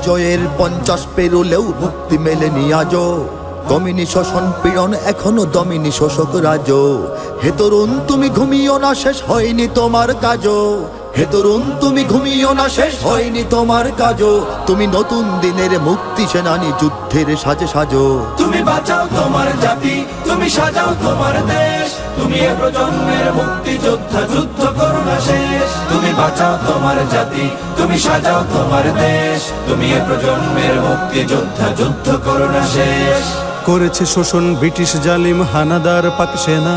বিজয়ের পঞ্চাশ পেরুলেও মুক্তি মেলেনি আজও। দমিনী শোষণ পীড়ন এখনও দমিনী শোষক রাজ হে তরুণ, তুমি ঘুমিও না, শেষ হয়নি তোমার কাজও। হে তরুণ তুমি ঘুমিও না শেষ হয়নি তোমার কাজও। তুমি নতুন দিনের মুক্তি সেনানি যুদ্ধের সাজে সাজো। তুমি বাঁচাও তোমার জাতি তুমি সাজাও তোমার দেশ। তুমি এ প্রজন্মের মুক্তি যোদ্ধা যুদ্ধ করো না শেষ। তুমি বাঁচাও তোমার জাতি তুমি সাজাও তোমার দেশ। তুমি এ প্রজন্মের মুক্তি যোদ্ধা যুদ্ধ করো না শেষ। করেছে শোষণ ব্রিটিশ জালিম হানাদার পাক সেনা।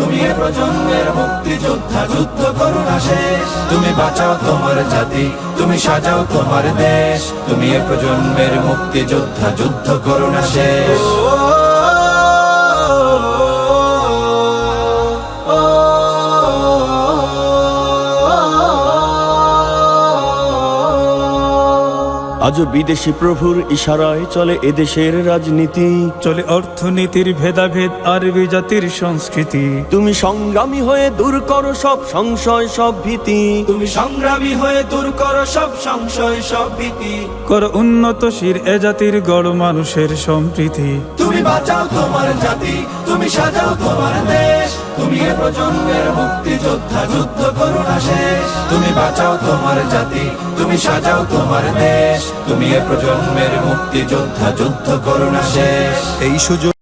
তুমি এ প্রজন্মের মুক্তি যোদ্ধা যুদ্ধ করো না শেষ। তুমি বাঁচাও তোমার জাতি, তুমি সাজাও তোমার দেশ। তুমি এ প্রজন্মের মুক্তি যোদ্ধা যুদ্ধ করো না শেষ। আজও বিদেশি প্রভুর ইশারায় চলে এদেশের রাজনীতি। চলে অর্থনীতির ভেদাভেদ আরবি জাতির সংস্কৃতি। তুমি সংগ্রামী হয়ে দূর করো সব সংশয় সব ভীতি। তুমি সংগ্রামী হয়ে দূর করো সব সংশয় সব ভীতি। কর উন্নতশীর এ জাতির গড় মানুষের সম্প্রীতি। তুমি বাঁচাও তোমার জাতি তুমি সাজাও তোমার দেশ। তুমি এ প্রজন্মের মুক্তি যোদ্ধা যুদ্ধ করো না শেষ। তুমি বাঁচাও তোমার জাতি, তুমি সাজাও তোমার দেশ। তুমি এ প্রজন্মের মুক্তি যোদ্ধা যুদ্ধ করো না শেষ। এই সুযোগ